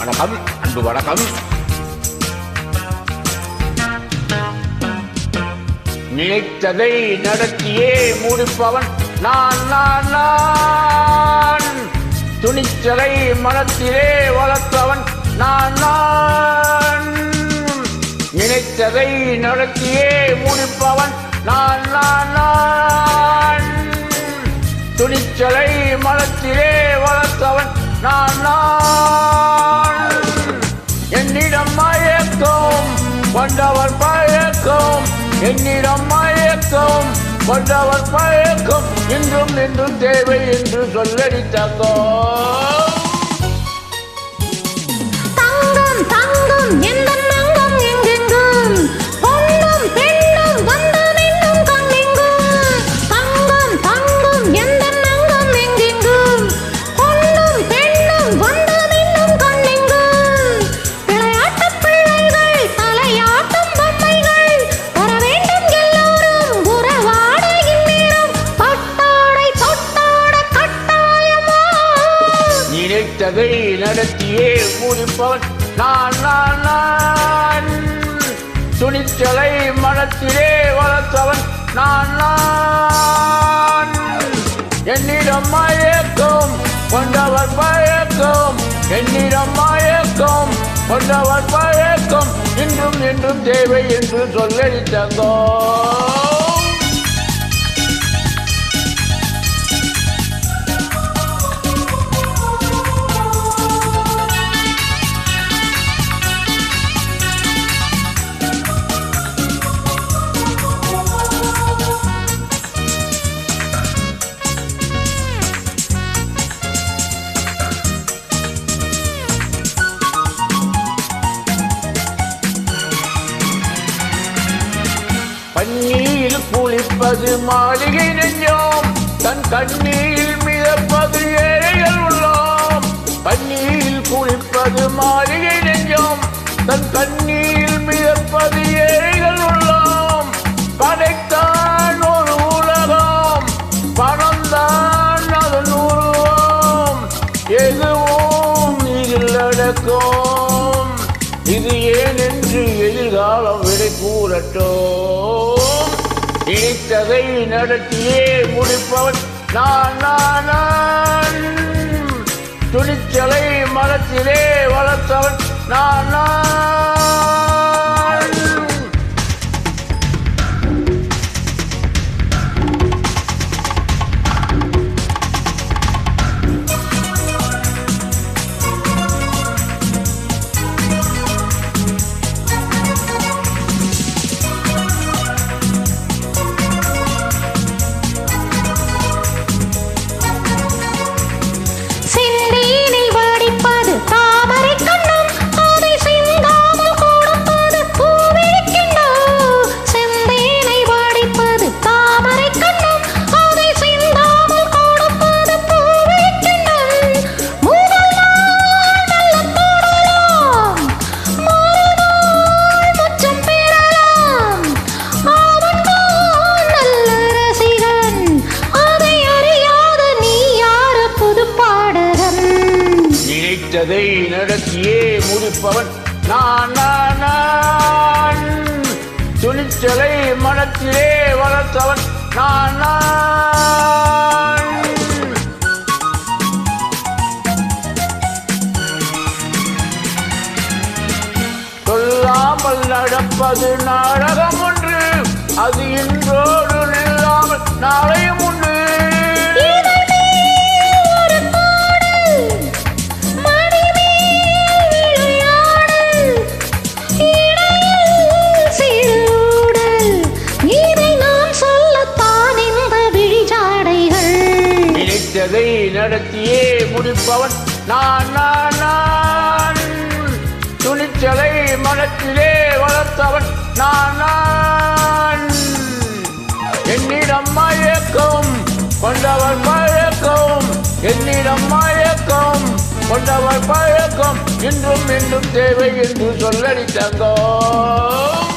வணக்கம் அன்பு வணக்கம். நினைத்ததை நடத்தியே முடிப்பவன் நான் நான் நான். துணிச்சலை மனத்திலே வளர்த்தவன் நான் நான். நினைத்ததை நடத்தியே முடிப்பவன் நான் நான் நான். துணிச்சலை மனத்திலே வளர்த்தவன் நான் நான். என்னிடம் மயக்கம் கொண்டவர் பயக்கம் இன்றும் இன்றும் தேவை என்று சொல்லடி தங்கம் நினைத்ததை நடத்தியே முடிப்பவன் நான் நான் நான். துணிச்சலை மனத்திலே வளர்த்தவன் நான் நான். என்னிடம் மயக்கம் கொண்டவர் பயக்கம் என்னிடம் மயக்கம் கொண்டவர் பயக்கம் இன்றும் இன்றும் தேவை என்று சொல்லி தங்கம் பன்னீர் குளிப்பது மாளிகை நெஞ்சோம். தன் கண்ணீர் மிதப்பது ஏழைகள் உள்ளோம். பன்னீர் குளிப்பது மாளிகை நெஞ்சோம். தன் கண்ணீர் மிதப்பது ஏழைகள் உள்ளோம். படைத்தான் ஒரு உலகம். பணம்தான் அதன் உருவம். எதுவும் இதில் அடக்கும் இது ஏனென்று எதிர்காலம் விடை கூறட்டோ நினைத்ததை நடத்தியே முடிப்பவன் நான் நான் நான். துணிச்சலை மனத்திலே வளர்த்தவன் நான் நான். நினைத்ததை நடத்தியே முடிப்பவன் நான் நான் துணிச்சலை மனத்திலே வளர்த்தவன் நான் நான். சொல்லாமல் நடப்பது நாடகம் ஒன்று. அது இன்றோடு நில்லாமல் நாளையும் முடிப்பவன் நான் நான் துணிச்சலை மனத்திலே வளர்த்தவன் நான் நான். என்னிடம் மயக்கம் கொண்டவர் மயக்கம். என்னிடம் மயக்கம் கொண்டவர் பழக்கம் இன்றும் இன்றும் தேவை என்று சொல்லடி தங்கம்.